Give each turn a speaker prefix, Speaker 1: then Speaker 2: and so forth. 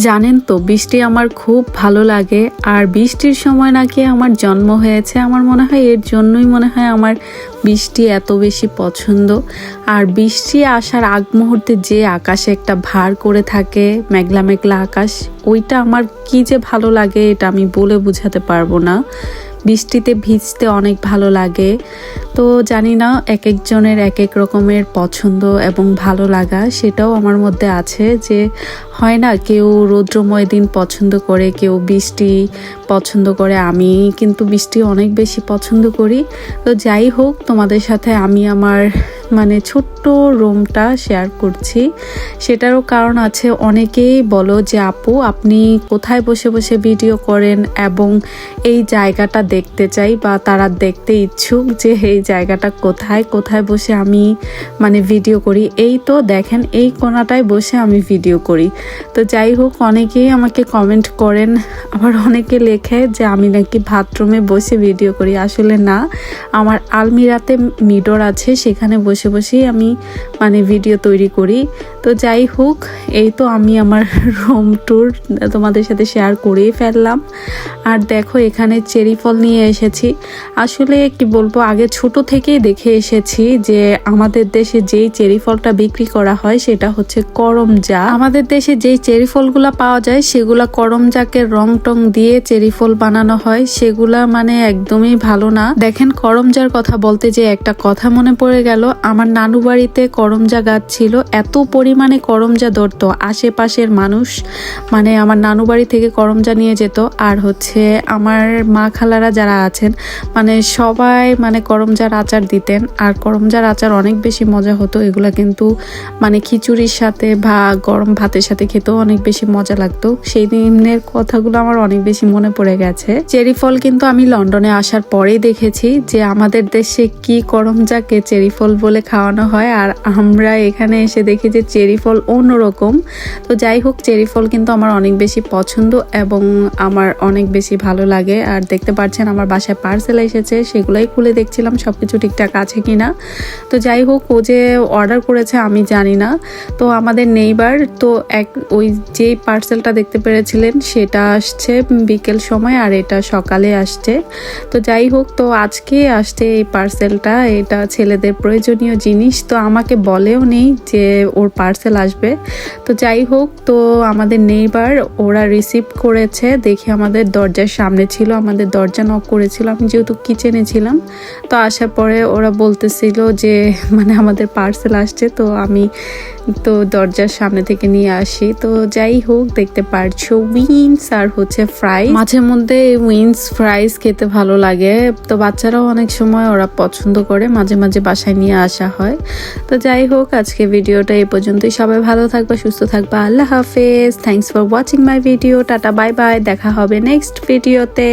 Speaker 1: জানেন তো, বৃষ্টি আমার খুব ভালো লাগে আর বৃষ্টির সময় নাকি আমার জন্ম হয়েছে। আমার মনে হয় এর জন্যই মনে হয় আমার বৃষ্টি এত বেশি পছন্দ। আর বৃষ্টি আসার আগ মুহূর্তে যে আকাশে একটা ভার করে থাকে, মেঘলা মেঘলা আকাশ, ওইটা আমার কি যে ভালো লাগে এটা আমি বলে বোঝাতে পারব না। বৃষ্টিতে ভিজতে অনেক ভালো লাগে। তো জানি না, এক একজনের এক এক রকমের পছন্দ এবং ভালো লাগা, সেটাও আমার মধ্যে আছে যে হয় না, কেউ রৌদ্রময় দিন পছন্দ করে, কেউ বৃষ্টি পছন্দ করে আমি কিন্তু বৃষ্টি অনেক বেশি পছন্দ করি। তো যাই হোক তোমাদের সাথে আমি আমার মানে ছোট্ট রুমটা শেয়ার করছি। সেটারও কারণ আছে, অনেকেই বলো যে, আপু, আপনি কোথায় বসে বসে ভিডিও করেন এবং এই জায়গাটা দেখতে চাই বা তারা দেখতে ইচ্ছুক যে, এই জায়গাটা কোথায় কোথায় বসে আমি মানে ভিডিও করি? এই তো দেখেন, এই কোনাটায় বসে আমি ভিডিও করি। তো যাই হোক, অনেকেই আমাকে কমেন্ট করেন, আবার অনেকে লেখে যে, আমি নাকি বাথরুমে বসে ভিডিও করি। আসলে না, আমার আলমিরাতে মিডর আছে, সেখানে বসে বসেই আমি মানে ভিডিও তৈরি করি। তো যাই হোক, এই তো আমি আমার রুম ট্যুর তোমাদের সাথে শেয়ার করেই ফেললাম। আর দেখো, এখানে চেরি ফল নিয়ে এসেছি। আসলে কি বলব, আগে ছোট থেকেই দেখে এসেছি যে আমাদের দেশে যেই চেরি ফলটা বিক্রি করা হয়, সেটা হচ্ছে করমজা আমাদের দেশে যেই চেরি ফলগুলা পাওয়া যায়, সেগুলা করমজাকে রং টং দিয়ে চেরি ফল বানানো হয়। সেগুলা মানে একদমই ভালো না। দেখেন করমজার কথা বলতে যে একটা কথা মনে পড়ে গেল। আমার নানু বাড়িতে করমজা গাছ ছিল, এত পরিমাণে করমজা ধরতো, আশেপাশের মানুষ মানে আমার নানু বাড়ি থেকে করমজা নিয়ে যেত। আর হচ্ছে আমার মা খালারা যারা আছেন মানে সবাই মানে করমজার আচার দিতেন। আর করমজার আচার অনেক বেশি মজা হতো, এগুলা কিন্তু মানে খিচুড়ির সাথে বা গরম ভাতের সাথে খেতেও অনেক বেশি মজা লাগতো। সেই দিনের কথাগুলো আমার অনেক বেশি মনে পড়ে গেছে। চেরি ফল কিন্তু আমি লন্ডনে আসার পরেই দেখেছি যে আমাদের দেশে কি করমজাকে চেরি ফল বলে খাওয়ানো হয় আর আমরা এখানে এসে দেখি যে চেরি ফল অন্যরকম। তো যাই হোক, চেরি ফল কিন্তু আমার অনেক বেশি পছন্দ এবং আমার অনেক বেশি ভালো লাগে। আর দেখতে পাচ্ছেন আমার বাসায় পার্সেল এসেছে, সেগুলোই খুলে দেখছিলাম সব কিছু ঠিকঠাক আছে কিনা। তো যাই হোক, ও যে অর্ডার করেছে আমি জানি না। তো আমাদের নেইবার তো এক, ওই যেই পার্সেলটা দেখতে পেরেছিলেন, সেটা আসছে বিকেল সময় আর এটা সকালে আসছে। তো যাই হোক, তো আজকে আসছে এই পার্সেলটা এটা ছেলেদের প্রয়োজনীয় জিনিস তো আমাকে বলেও নেই যে ওর পার্সেল আসবে। তো যাই হোক, তো আমাদের নেইবার ওরা রিসিভ করেছে, দেখে আমাদের দরজার সামনে ছিল, আমাদের দরজা নক করেছিল, আমি যেহেতু কিচেনে ছিলাম, তো আসার পরে ওরা বলতেছিল যে মানে আমাদের পার্সেল আসছে, তো আমি তো দরজার সামনে থেকে নিয়ে আসি। তো যাই হোক, দেখতে পারছ উইন্স আর হচ্ছে ফ্রাই মাঝে মধ্যে উইন্স ফ্রাইস খেতে ভালো লাগে। তো বাচ্চারাও অনেক সময় ওরা পছন্দ করে, মাঝে মাঝে বাসায় নিয়ে আসা হয়। তো যাই হোক, আজকে ভিডিওটা এই পর্যন্তই। সবাই ভালো থাকবে, সুস্থ থাকবে। আল্লাহ হাফেজ। Thanks for watching my video tata bye bye দেখা হবে নেক্সট ভিডিওতে